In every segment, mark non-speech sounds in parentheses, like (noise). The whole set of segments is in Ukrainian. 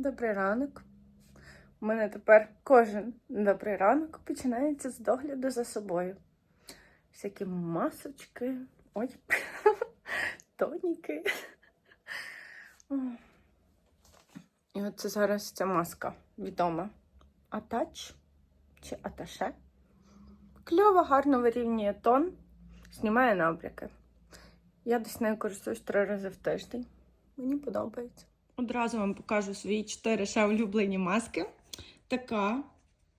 Добрий ранок. У мене тепер кожен добрий ранок починається з догляду за собою. Всякі масочки, ой, (laughs) тоніки. І оце зараз ця маска відома. Атач чи аташе. Кльово, гарно вирівнює тон, знімає набряки. Я десь нею користуюсь три рази в тиждень. Мені подобається. Одразу вам покажу свої чотири ще улюблені маски. Така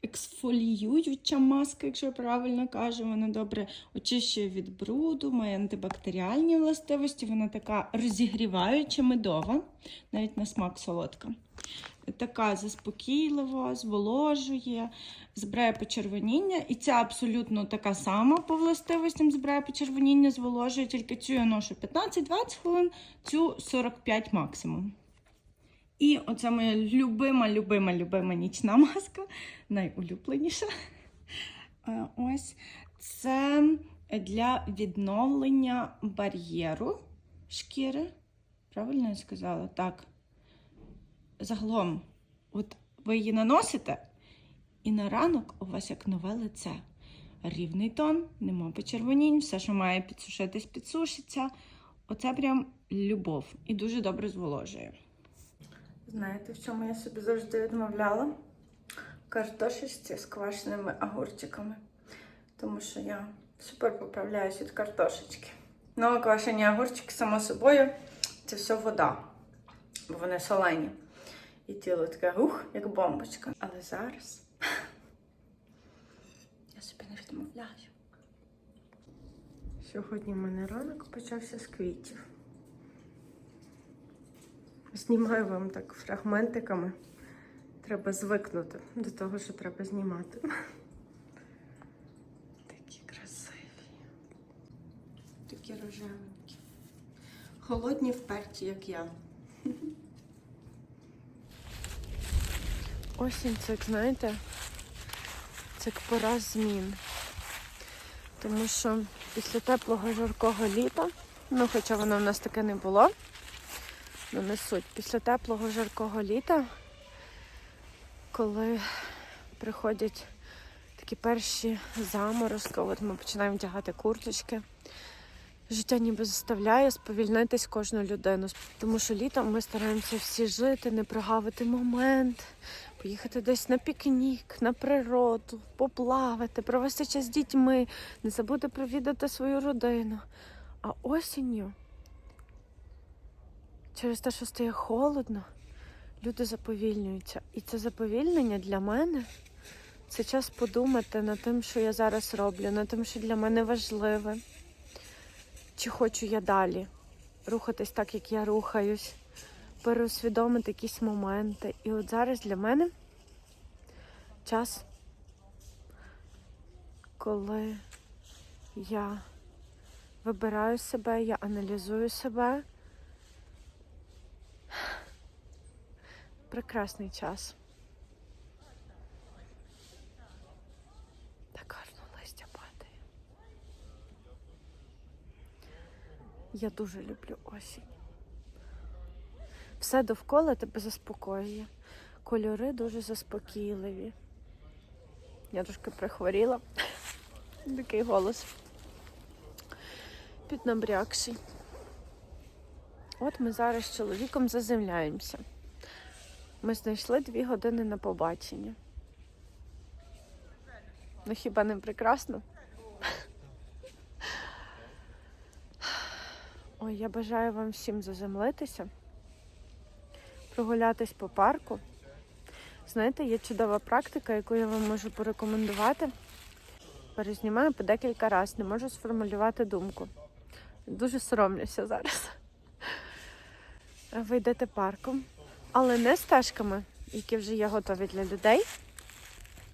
ексфоліююча маска, якщо я правильно кажу, вона добре очищує від бруду, має антибактеріальні властивості, вона така розігріваюча, медова, навіть на смак солодка. Така заспокійлива, зволожує, збирає почервоніння. І ця абсолютно така сама по властивостям збирає почервоніння, зволожує, тільки цю я ношу 15-20 хвилин, цю 45 максимум. І оце моя любима, любима, любима нічна маска, найулюбленіша. Е, Ось це для відновлення бар'єру шкіри. Правильно я сказала? Так. Загалом, от ви її наносите, і на ранок у вас як нове лице. Рівний тон, нема почервонінь, все, що має підсушитись, підсушиться. Оце прям любов і дуже добре зволожує. Знаєте, в чому я собі завжди відмовляла? Картошечці з квашеними огурчиками. Тому що я супер поправляюсь від картошечки. Ну, а квашені огурчики, само собою, це все вода, бо вони солені. І тіло таке ух, як бомбочка. Але зараз (laughs) я собі не відмовляю. Сьогодні в мене ранок почався з квітів. Знімаю вам так фрагментиками. Треба звикнути до того, що треба знімати. Такі красиві. Такі рожевенькі. Холодні вперті, як я. Осінь, це, знаєте, це як пора змін. Тому що після теплого жаркого літа, ну хоча воно в нас таке не було, ну не суть. Після теплого жаркого літа, коли приходять такі перші заморозки, от ми починаємо вдягати курточки. Життя ніби заставляє сповільнитись кожну людину. Тому що літом ми стараємося всі жити, не прогавити момент, поїхати десь на пікнік, на природу, поплавати, провести час з дітьми, не забути провідати свою родину. А осінню, через те, що стає холодно, люди заповільнюються. І це заповільнення для мене це час подумати над тим, що я зараз роблю, над тим, що для мене важливе. Чи хочу я далі рухатись так, як я рухаюсь, переусвідомити якісь моменти. І от зараз для мене час, коли я вибираю себе, я аналізую себе. Прекрасний час. Так гарно листя падає. Я дуже люблю осінь. Все довкола тебе заспокоює. Кольори дуже заспокійливі. Я трошки прихворіла. (laughs) Такий голос. Піднабрякший. От ми зараз з чоловіком заземляємося. Ми знайшли дві години на побачення. Ну хіба не прекрасно? Ой, я бажаю вам всім заземлитися, прогулятись по парку. Знаєте, є чудова практика, яку я вам можу порекомендувати. Перезнімаю по декілька разів, не можу сформулювати думку. Дуже соромлюся зараз. Ви йдете парком, але не стежками, які вже є готові для людей,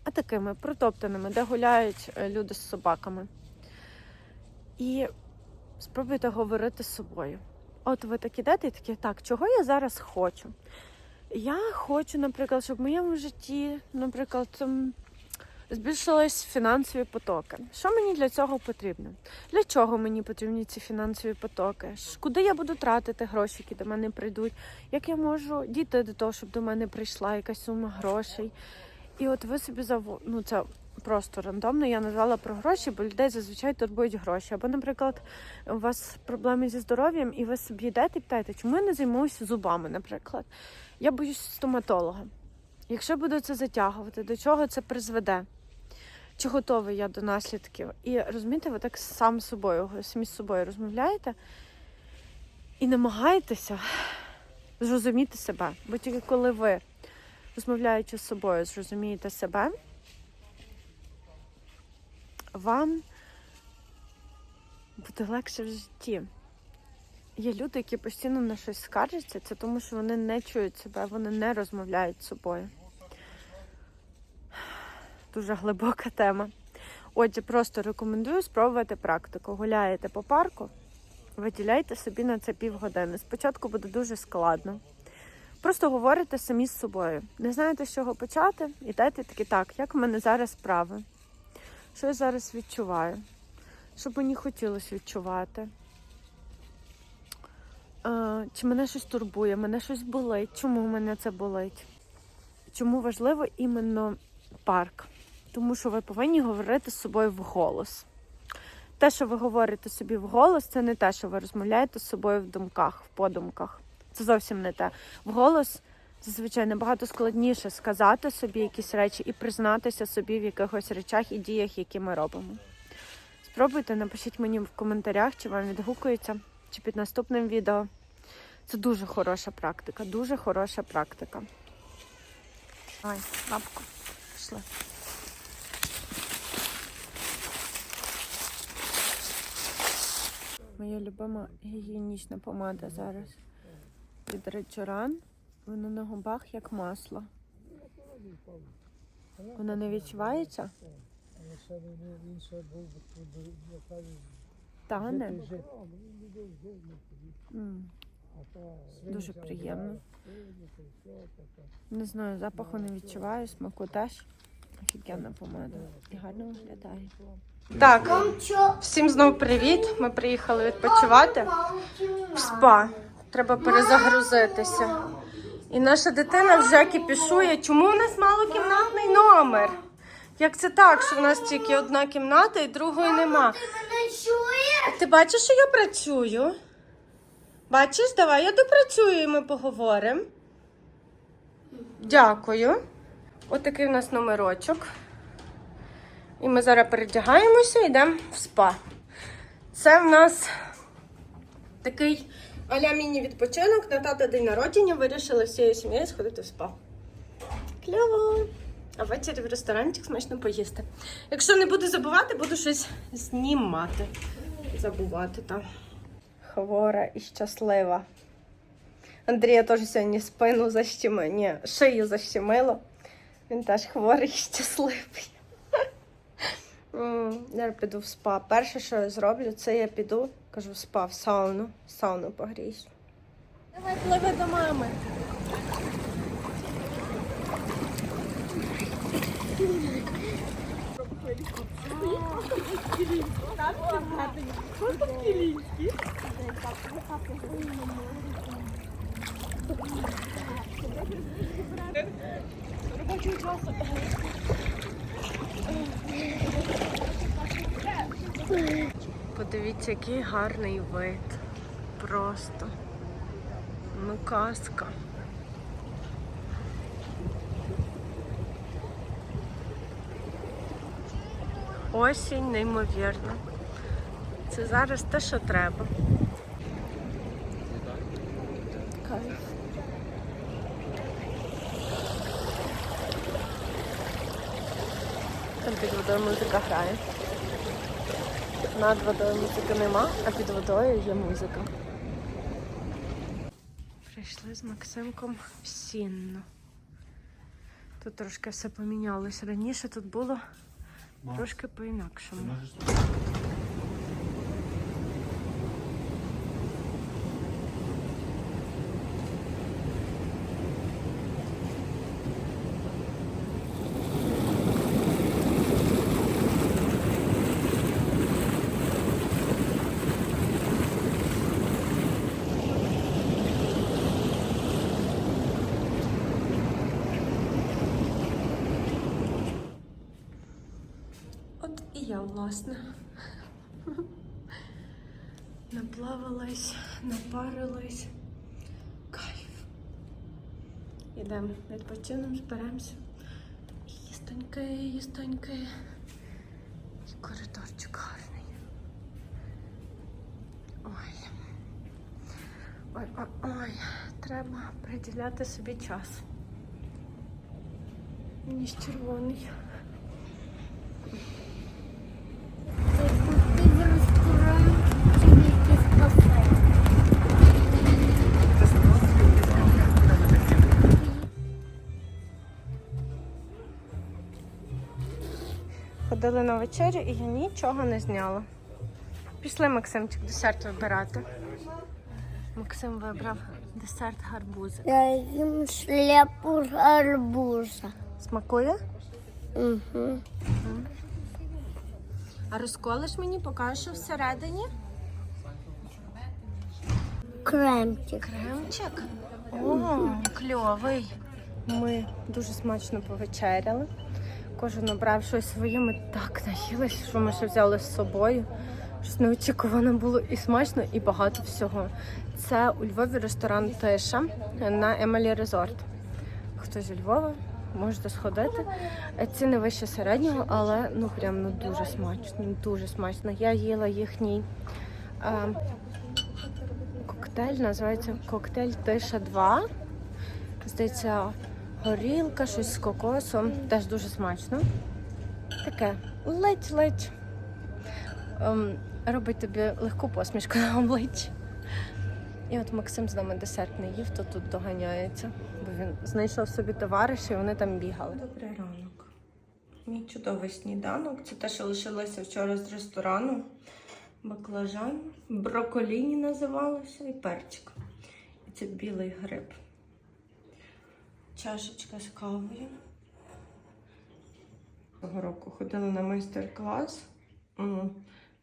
а такими протоптаними, де гуляють е, люди з собаками. І спробуйте говорити з собою. От ви так ідете і такі, так, чого я зараз хочу? Я хочу, наприклад, щоб в моєму житті, наприклад, збільшились фінансові потоки. Що мені для цього потрібно? Для чого мені потрібні ці фінансові потоки? Куди я буду тратити гроші, які до мене прийдуть? Як я можу дійти до того, щоб до мене прийшла якась сума грошей? І от ви собі заво... ну це просто рандомно. Я назвала про гроші, бо людей зазвичай турбують гроші. Або, наприклад, у вас проблеми зі здоров'ям, і ви собі йдете і питаєте, чому я не займуюся зубами, наприклад. Я боюсь стоматолога. Якщо буду це затягувати, до чого це призведе? Чи готовий я до наслідків? І розумієте, ви так сам з собою, самі з собою розмовляєте і намагаєтеся зрозуміти себе. Бо тільки коли ви, розмовляючи з собою, зрозумієте себе, вам буде легше в житті. Є люди, які постійно на щось скаржаться, це тому, що вони не чують себе, вони не розмовляють з собою. Дуже глибока тема. Отже, просто рекомендую спробувати практику. Гуляєте по парку, виділяйте собі на це півгодини. Спочатку буде дуже складно. Просто говорите самі з собою. Не знаєте, з чого почати, і дайте таки так, як в мене зараз справи, що я зараз відчуваю, що мені хотілося відчувати. Чи мене щось турбує, мене щось болить, чому мене це болить? Чому важливо іменно парк? Тому що ви повинні говорити з собою вголос. Те, що ви говорите собі вголос, це не те, що ви розмовляєте з собою в думках, в подумках. Це зовсім не те. Вголос зазвичай набагато складніше сказати собі якісь речі і признатися собі в якихось речах і діях, які ми робимо. Спробуйте, напишіть мені в коментарях, чи вам відгукується, чи під наступним відео. Це дуже хороша практика, дуже хороша практика. Ай, лапку, пішли. Моя любима гігієнічна помада зараз. Від речоран. Вона на губах як масло. Вона не відчувається? Тане. Дуже приємно. Не знаю, запаху не відчуваю, смаку теж. Офігенна помада. І гарно виглядає. Так, всім знову привіт. Ми приїхали відпочивати в спа. Треба перезагрузитися. І наша дитина вже кіпішує. Чому у нас малокімнатний номер? Як це так, що в нас тільки одна кімната і другої нема? Ти бачиш, що я працюю? Бачиш, давай я допрацюю і ми поговоримо. Дякую. Отакий у нас номерочок. І ми зараз передягаємося і йдемо в спа. Це в нас такий аля міні-відпочинок на тата день народження. Вирішили всією сім'єю сходити в спа. Кльово! А ввечері в ресторанчик смачно поїсти. Якщо не буду забувати, буду щось знімати. Забувати там. Хвора і щаслива. Андрія теж сьогодні спину защемило, ні, шию защемило. Він теж хворий і щасливий. Я піду в спа. Перше, що я зроблю, це я піду, кажу, в спа, в сауну. В сауну погріюсь. Давай пливи до мами. Подивіться, який гарний вид. Просто. Ну, казка. Осінь неймовірна. Це зараз те, що треба. Там під водою музика грає. Над водою музики нема, а під водою є музика. Прийшли з Максимком в Сінну. Тут трошки все помінялось. Раніше тут було трошки по-інакшому. От і я, власне. Наплавалась, напарилась. Кайф. Ідемо відпочинемо, зберемося. І їстоньке, їстоньке. І коридорчик гарний. Ой. Ой, ой, ой. Треба приділяти собі час. Ніж червоний. Ходили на вечерю і я нічого не зняла. Пішли Максимчик десерт вибирати. Максим вибрав десерт гарбузи. Я їм шляпу з арбуза. Смакує? Угу. А розколиш мені, покажеш, що всередині? Кремчик. Кремчик? О, кльовий. Ми дуже смачно повечеряли. Кожен обрав щось своє. Ми так наїлися, що ми ще взяли з собою. Щось неочікувано було і смачно, і багато всього. Це у Львові ресторан Тиша на Емелі Резорт. Хто зі Львова, можете сходити. Ціни вище середнього, але ну прям ну дуже смачно, дуже смачно. Я їла їхній. е, коктейль, називається коктейль Тиша 2. Здається, горілка, щось з кокосом. Теж дуже смачно. Таке ледь-ледь. Ем, робить тобі легку посмішку на обличчі. І от Максим з нами десерт не їв, то тут доганяється, бо він знайшов собі товариша і вони там бігали. Добрий ранок. Мій чудовий сніданок. Це те, що лишилося вчора з ресторану баклажан, броколіні називалося і перчик. І це білий гриб. Чашечка з кавою. Цього року ходили на майстер-клас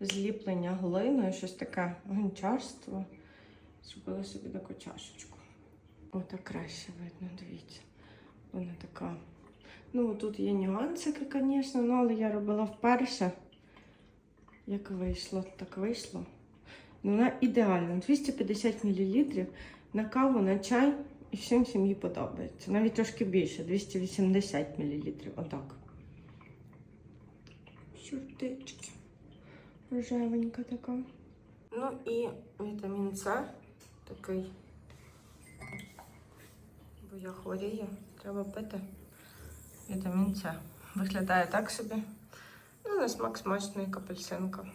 зліплення глиною, щось таке гончарство. Зробила собі таку чашечку. Ото краще видно, дивіться. Вона така. Ну, тут є нюансики, звісно, ну, але я робила вперше. Як вийшло, так вийшло. Ну, вона ідеальна. 250 мл на каву, на чай. І всім сім'ї подобається. Навіть трошки більше, 280 мл. Отак. Щуртички. Рожевенька така. Ну і вітамін С такий. Бо я хворію, треба пити вітамін С. Виглядає так собі. Ну, на смак смачно, як апельсинка.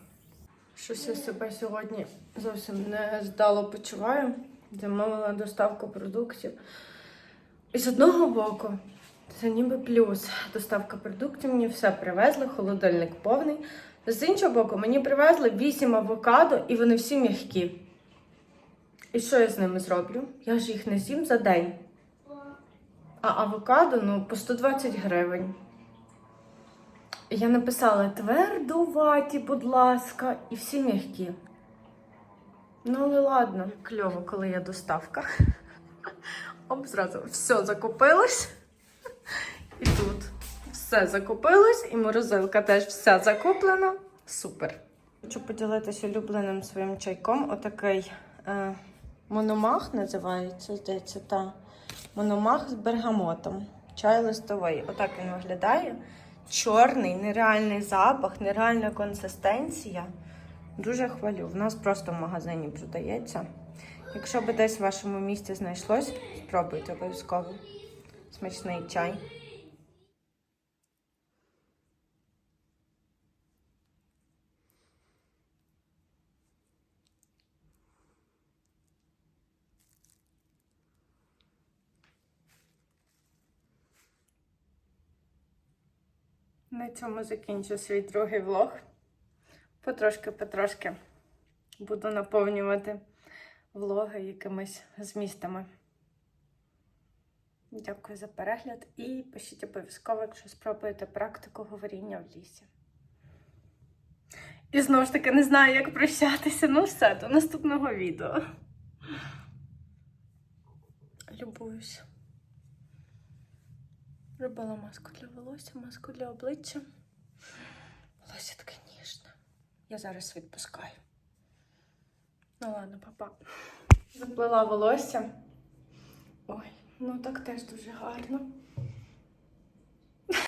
Щось я себе сьогодні зовсім не здало почуваю. Замовила доставку продуктів. І з одного боку, це ніби плюс. Доставка продуктів мені все привезли, холодильник повний. З іншого боку, мені привезли 8 авокадо і вони всі м'які. І що я з ними зроблю? Я ж їх не з'їм за день. А авокадо ну, по 120 гривень. Я написала твердуваті, будь ласка, і всі м'які. Ну, але ладно, кльово, коли є доставка. (laughs) Оп, зразу все закупилось. І тут все закупилось, і морозилка теж вся закуплена. Супер. Хочу поділитися улюбленим своїм чайком. Отакий е, мономах називається, здається, та мономах з бергамотом. Чай листовий. Отак він виглядає. Чорний, нереальний запах, нереальна консистенція. Дуже хвалю. В нас просто в магазині продається. Якщо би десь в вашому місті знайшлось, спробуйте обов'язково. Смачний чай. На цьому закінчу свій другий влог. Потрошки-потрошки буду наповнювати влоги якимись змістами. Дякую за перегляд і пишіть обов'язково, якщо спробуєте практику говоріння в лісі. І знову ж таки не знаю, як прощатися. Ну все, до наступного відео. Любуюсь. Робила маску для волосся, маску для обличчя. волосся таке ніжне. Я зараз відпускаю. Ну ладно, папа. Заплила волосся. Ой, ну так теж дуже гарно.